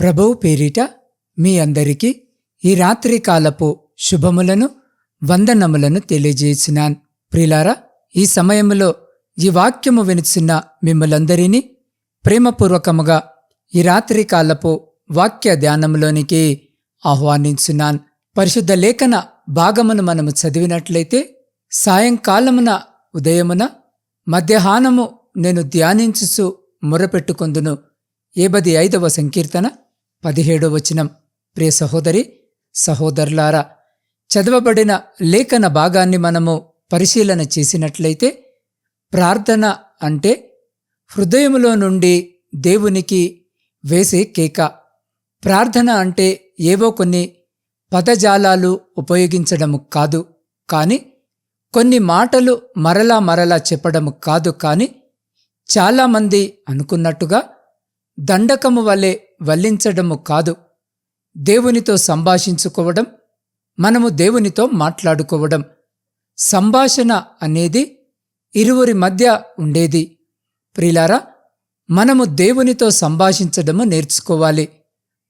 ప్రభువు పేరిట మీ అందరికీ ఈ రాత్రి కాలపు శుభములను వందనములను తెలియజేసినాన్. ప్రిలారా ఈ సమయంలో ఈ వాక్యము వినిచిన మిమ్మలందరినీ ప్రేమపూర్వకముగా ఈ రాత్రి కాలపు వాక్య ధ్యానంలోనికి ఆహ్వానించున్నాన్ పరిశుద్ధ లేఖన భాగమును మనము చదివినట్లయితే సాయంకాలమున ఉదయమున మధ్యాహ్నము నేను ధ్యానించుచు మొరపెట్టుకొందును. ఏబది ఐదవ సంకీర్తన. పదిహేడో వచనం. ప్రియ సహోదరి సహోదరులారా చదవబడిన లేఖన భాగాన్ని మనము పరిశీలన చేసినట్లయితే ప్రార్థన అంటే హృదయములో నుండి దేవునికి వేసే కేక. ప్రార్థన అంటే ఏవో కొన్ని పదజాలాలు ఉపయోగించడము కాదు కాని కొన్ని మాటలు మరలా మరలా చెప్పడము కాదు కాని చాలామంది అనుకున్నట్టుగా దండకము వలె వల్లించడము కాదు. దేవునితో సంభాషించుకోవడం మనము దేవునితో మాట్లాడుకోవడం. సంభాషణ అనేది ఇరువురి మధ్య ఉండేది. ప్రిలారా మనము దేవునితో సంభాషించడము నేర్చుకోవాలి.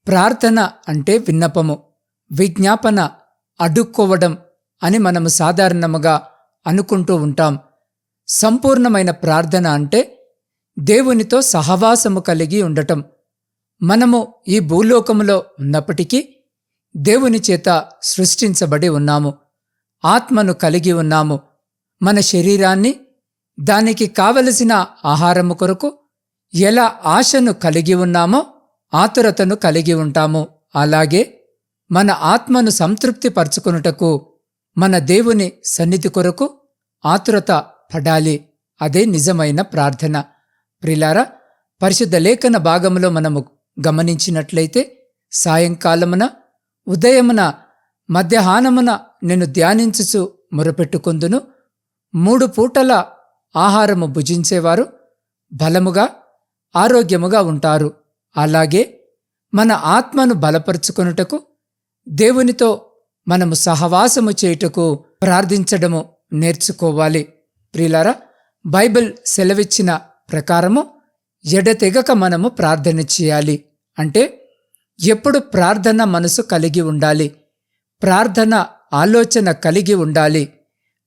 ప్రార్థన అంటే విన్నపము విజ్ఞాపన అడుక్కోవడం అని మనము సాధారణముగా అనుకుంటూ ఉంటాం. సంపూర్ణమైన ప్రార్థన అంటే దేవునితో సహవాసము కలిగి ఉండటం. మనము ఈ భూలోకములో ఉన్నప్పటికీ దేవుని చేత సృష్టించబడి ఉన్నాము. ఆత్మను కలిగి ఉన్నాము. మన శరీరాన్ని దానికి కావలసిన ఆహారము కొరకు ఎలా ఆశను కలిగి ఉన్నామో ఆతురతను కలిగి ఉంటాము. అలాగే మన ఆత్మను సంతృప్తిపర్చుకొనుటకు మన దేవుని సన్నిధి కొరకు ఆతురత పడాలి. అదే నిజమైన ప్రార్థన. ప్రిలారా పరిశుద్ధ లేఖన భాగంలో మనము గమనించినట్లయితే సాయంకాలమున ఉదయమున మధ్యాహ్నమున నేను ధ్యానించుచు మొరపెట్టుకొందును. మూడు పూటల ఆహారము భుజించేవారు బలముగా ఆరోగ్యముగా ఉంటారు. అలాగే మన ఆత్మను బలపరుచుకొనుటకు దేవునితో మనము సహవాసము చేయుటకు ప్రార్థించడము నేర్చుకోవాలి. ప్రియులారా బైబిల్ సెలవిచ్చిన ప్రకారము ఎడతెగక మనము ప్రార్థన చేయాలి. అంటే ఎప్పుడు ప్రార్థన మనసు కలిగి ఉండాలి. ప్రార్థన ఆలోచన కలిగి ఉండాలి.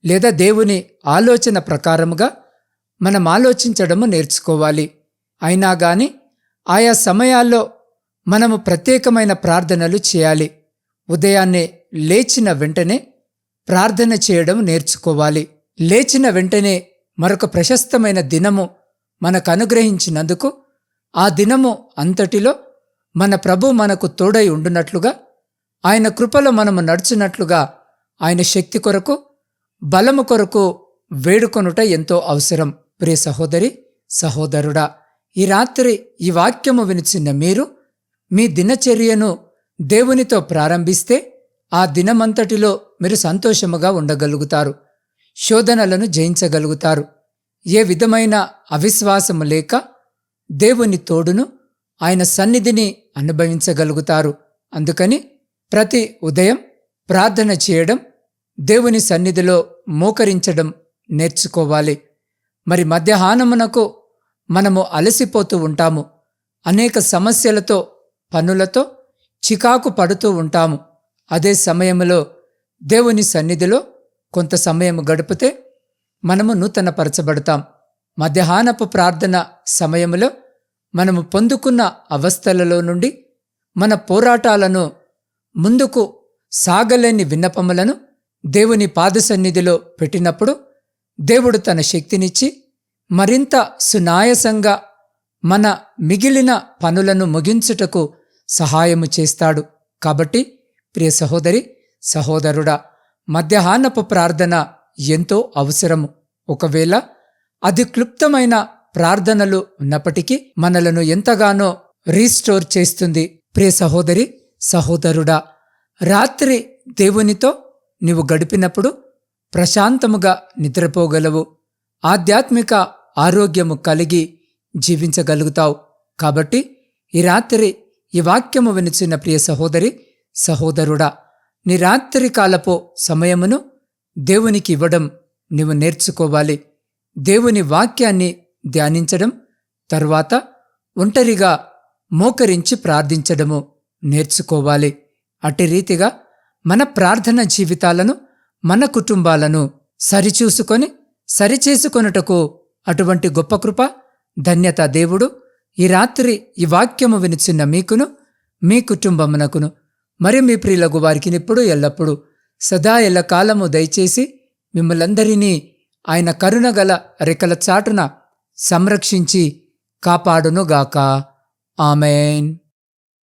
లేదా దేవుని ఆలోచన ప్రకారముగా మనం ఆలోచించడము నేర్చుకోవాలి. అయినా గాని ఆయా సమయాల్లో మనము ప్రత్యేకమైన ప్రార్థనలు చేయాలి. ఉదయాన్నే లేచిన వెంటనే ప్రార్థన చేయడం నేర్చుకోవాలి. లేచిన వెంటనే మరొక ప్రశస్తమైన దినము మనకు అనుగ్రహించినందుకు ఆ దినము అంతటిలో మన ప్రభు మనకు తోడై ఉండునట్లుగా ఆయన కృపలో మనము నడుచున్నట్లుగా ఆయన శక్తి కొరకు బలము కొరకు వేడుకొనుట ఎంతో అవసరం. ప్రియ సహోదరి సహోదరుడా ఈ రాత్రి ఈ వాక్యము వినిచిన మీరు మీ దినచర్యను దేవునితో ప్రారంభిస్తే ఆ దినమంతటిలో మీరు సంతోషముగా ఉండగలుగుతారు శోధనలను జయించగలుగుతారు. ఏ విధమైన అవిశ్వాసము లేక దేవుని తోడును ఆయన సన్నిధిని అనుభవించగలుగుతారు. అందుకని ప్రతి ఉదయం ప్రార్థన చేయడం దేవుని సన్నిధిలో మోకరించడం నేర్చుకోవాలి. మరి మధ్యాహ్నమునకు మనము అలసిపోతూ ఉంటాము. అనేక సమస్యలతో పనులతో చికాకు పడుతూ ఉంటాము. అదే సమయంలో దేవుని సన్నిధిలో కొంత సమయం గడిపితే మనము నూతనపరచబడతాం. మధ్యాహ్నపు ప్రార్థన సమయంలో మనము పొందుకున్న అవస్థలలో నుండి మన పోరాటాలను ముందుకు సాగలేని విన్నపములను దేవుని పాదసన్నిధిలో పెట్టినప్పుడు దేవుడు తన శక్తినిచ్చి మరింత సునాయసంగా మన మిగిలిన పనులను ముగించుటకు సహాయము చేస్తాడు. కాబట్టి ప్రియ సహోదరి సహోదరుడా మధ్యాహ్నపు ప్రార్థన ఎంతో అవసరము. ఒకవేళ అది క్లుప్తమైన ప్రార్థనలు ఉన్నప్పటికీ మనలను ఎంతగానో రీస్టోర్ చేస్తుంది. ప్రియ సహోదరి సహోదరుడా రాత్రి దేవునితో నీవు గడిపినప్పుడు ప్రశాంతముగా నిద్రపోగలవు. ఆధ్యాత్మిక ఆరోగ్యము కలిగి జీవించగలుగుతావు. కాబట్టి ఈ రాత్రి ఈ వాక్యము వినిచిన ప్రియ సహోదరి సహోదరుడా నీ రాత్రి కాలపు సమయమును దేవునికి ఇవ్వడం నీవు నేర్చుకోవాలి. దేవుని వాక్యాన్ని ధ్యానించడం తర్వాత ఒంటరిగా మోకరించి ప్రార్థించడము నేర్చుకోవాలి. అటు రీతిగా మన ప్రార్థన జీవితాలను మన కుటుంబాలను సరిచూసుకొని సరిచేసుకొనుటకు అటువంటి గొప్ప కృప ధన్యత దేవుడు ఈ రాత్రి ఈ వాక్యము వినిచిన్న మీకును మీ కుటుంబమునకును మరి మీ ప్రియులకు వారికి ఇప్పుడు ఎల్లప్పుడూ సదా ఎల్లకాలము దయచేసి మిమ్మలందరినీ ఆయన కరుణగల రెక్కల చాటున సంరక్షించి కాపాడునుగాక. ఆమెన్.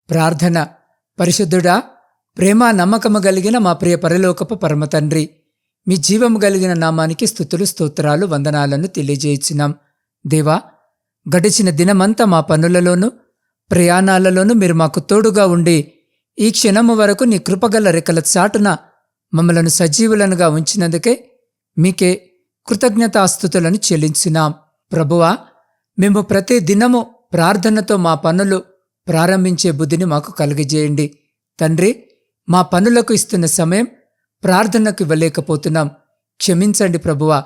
ప్రార్థన. పరిశుద్ధుడా ప్రేమ నమ్మకము కలిగిన మా ప్రియ పరలోకపు పరమతండ్రి మీ జీవము కలిగిన నామానికి స్థుతులు స్తోత్రాలు వందనాలను తెలియజేయించినాం దేవా గడిచిన దినమంతా మా పనులలోనూ ప్రయాణాలలోనూ మీరు మాకు తోడుగా ఉండి ఈ క్షణము వరకు నీ కృపగల రెక్కల చాటున మమ్మలను సజీవులనుగా ఉంచినందుకే మీకే కృతజ్ఞతాస్థుతులను చెల్లించున్నాం ప్రభువా మేము ప్రతి దినము ప్రార్థనతో మా పనులు ప్రారంభించే బుద్ధిని మాకు కలిగజేయండి. తండ్రి మా పనులకు ఇస్తున్న సమయం ప్రార్థనకు ఇవ్వలేకపోతున్నాం క్షమించండి ప్రభువా.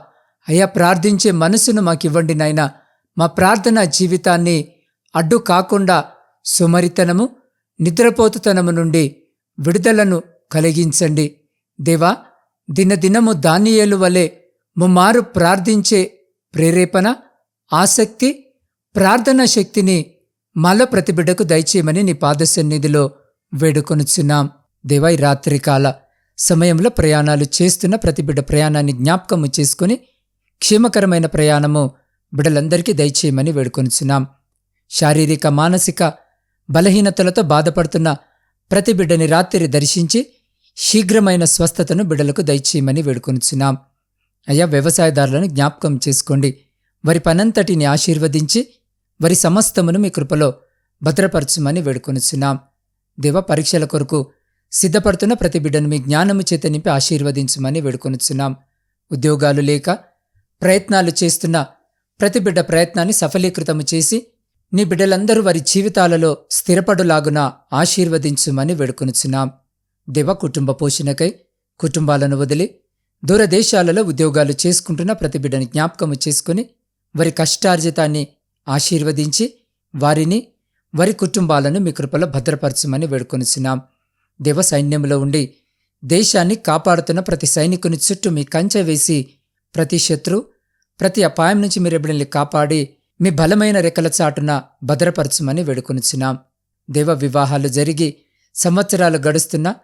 అయ్యా ప్రార్థించే మనసును మాకివ్వండి నాయన. మా ప్రార్థన జీవితాన్ని అడ్డు కాకుండా సుమరితనము నిద్రపోతుతనము నుండి విడుదలను కలిగించండి. దేవా దినదినము దానియేలు వలె ముమ్మారు ప్రార్థించే ప్రేరేపణ ఆసక్తి ప్రార్థనా శక్తిని మాలో ప్రతి బిడ్డకు దయచేయమని నీ పాదసన్నిధిలో వేడుకొనుచున్నాం. దేవా ఈ రాత్రికాల సమయంలో ప్రయాణాలు చేస్తున్న ప్రతిబిడ్డ ప్రయాణాన్ని జ్ఞాపకము చేసుకుని క్షేమకరమైన ప్రయాణము బిడ్డలందరికీ దయచేయమని వేడుకొనుచున్నాం. శారీరక మానసిక బలహీనతలతో బాధపడుతున్న ప్రతి బిడ్డని రాత్రి దర్శించి శీఘ్రమైన స్వస్థతను బిడ్డలకు దయచేయమని వేడుకొనుచున్నాం. అయ్యా వ్యవసాయదారులను జ్ఞాపకం చేసుకోండి. వారి పనంతటిని ఆశీర్వదించి వారి సమస్తమును మీ కృపలో భద్రపరచుమని వేడుకొనుచున్నాం. దేవ పరీక్షల కొరకు సిద్ధపడుతున్న ప్రతి బిడ్డను మీ జ్ఞానము చేత నింపి ఆశీర్వదించమని వేడుకొనుచున్నాం. ఉద్యోగాలు లేక ప్రయత్నాలు చేస్తున్న ప్రతి బిడ్డ ప్రయత్నాన్ని సఫలీకృతము చేసి నీ బిడ్డలందరూ వారి జీవితాలలో స్థిరపడులాగున ఆశీర్వదించుమని వేడుకొనుచున్నాం. దివ కుటుంబ పోషణకై కుటుంబాలను వదిలి దూరదేశాలలో ఉద్యోగాలు చేసుకుంటున్న ప్రతి బిడ్డని జ్ఞాపకము చేసుకుని వారి కష్టార్జితాన్ని ఆశీర్వదించి వారిని వారి కుటుంబాలను మీ కృపలో భద్రపరచమని వేడుకొనిచున్నాం. దేవ సైన్యంలో ఉండి దేశాన్ని కాపాడుతున్న ప్రతి సైనికుని చుట్టూ మీ కంచె వేసి ప్రతి శత్రు ప్రతి అపాయం నుంచి మీరు బిడ్డల్ని కాపాడి మీ బలమైన రెక్కల చాటున భద్రపరచమని వేడుకొనిచున్నాం. దేవ వివాహాలు జరిగి సంవత్సరాలు గడుస్తున్నా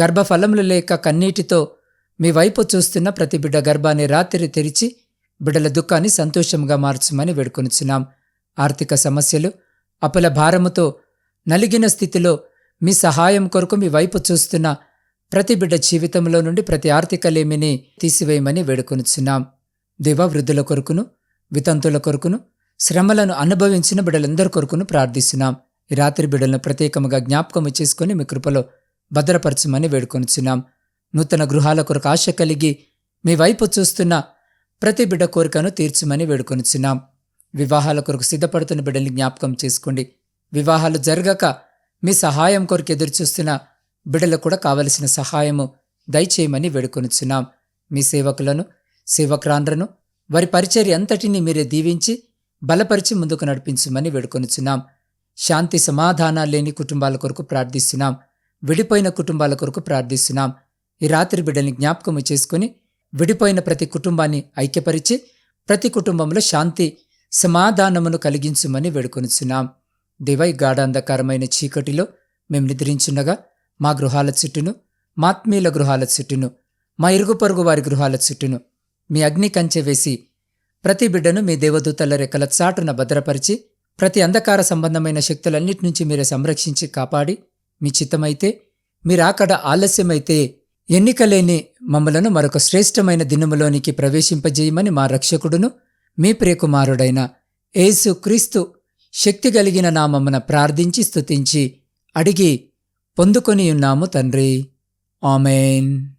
గర్భఫలములు లేక కన్నీటితో మీ వైపు చూస్తున్న ప్రతి బిడ్డ గర్భాన్ని రాత్రి తెరిచి బిడ్డల దుఃఖాన్ని సంతోషంగా మార్చమని వేడుకొనుచున్నాం. ఆర్థిక సమస్యలు అపల భారముతో నలిగిన స్థితిలో మీ సహాయం కొరకు మీ వైపు చూస్తున్న ప్రతి బిడ్డ జీవితంలో నుండి ప్రతి ఆర్థిక లేమిని తీసివేయమని వేడుకొనుచున్నాం. దేవ వృద్ధుల కొరకును వితంతుల కొరకును శ్రమలను అనుభవించిన బిడ్డలందరి కొరకును ప్రార్థిస్తున్నాం. ఈ రాత్రి బిడ్డలను ప్రత్యేకముగా జ్ఞాపకము చేసుకుని మీ కృపలో భద్రపరచమని వేడుకొనిచున్నాం నూతన గృహాల కొరకు ఆశ కలిగి మీ వైపు చూస్తున్న ప్రతి బిడ్డ కోరికను తీర్చమని వేడుకొనిచున్నాం వివాహాల కొరకు సిద్ధపడుతున్న బిడ్డల్ని జ్ఞాపకం చేసుకోండి. వివాహాలు జరగక మీ సహాయం కొరకు ఎదురుచూస్తున్న బిడ్డలకు కూడా కావలసిన సహాయము దయచేయమని వేడుకొనిచున్నాం మీ సేవకులను సేవక్రాన్రను వారి పరిచర్య అంతటినీ మీరే దీవించి బలపరిచి ముందుకు నడిపించమని వేడుకొనుచున్నాం శాంతి సమాధానాలు లేని కుటుంబాల కొరకు ప్రార్థిస్తున్నాం. విడిపోయిన కుటుంబాల కొరకు ప్రార్థిస్తున్నాం. ఈ రాత్రి బిడ్డల్ని జ్ఞాపకము చేసుకుని విడిపోయిన ప్రతి కుటుంబాన్ని ఐక్యపరిచి ప్రతి కుటుంబంలో శాంతి సమాధానమును కలిగించుమని వేడుకొనిచున్నాం. దివై గాఢాంధకారమైన చీకటిలో మేము నిద్రించుండగా మా గృహాల చుట్టూను మాత్మీయుల గృహాల చుట్టూను మా ఇరుగు పొరుగు వారి గృహాల చుట్టూను మీ అగ్ని కంచె వేసి ప్రతి బిడ్డను మీ దేవదూతల రెక్కల చాటున భద్రపరిచి ప్రతి అంధకార సంబంధమైన శక్తులన్నిటి నుంచి మీరే సంరక్షించి కాపాడి మీ చిత్తమైతే మీరాకడ ఆలస్యమైతే ఎన్నికలేని మమ్మలను మరొక శ్రేష్టమైన దినములోనికి ప్రవేశింపజేయమని మా రక్షకుడును మీ ప్రియకుమారుడైన యేసు క్రీస్తు శక్తి కలిగిన నామమున ప్రార్థించి స్తుతించి అడిగి పొందుకొని ఉన్నాము తండ్రి. ఆమెన్.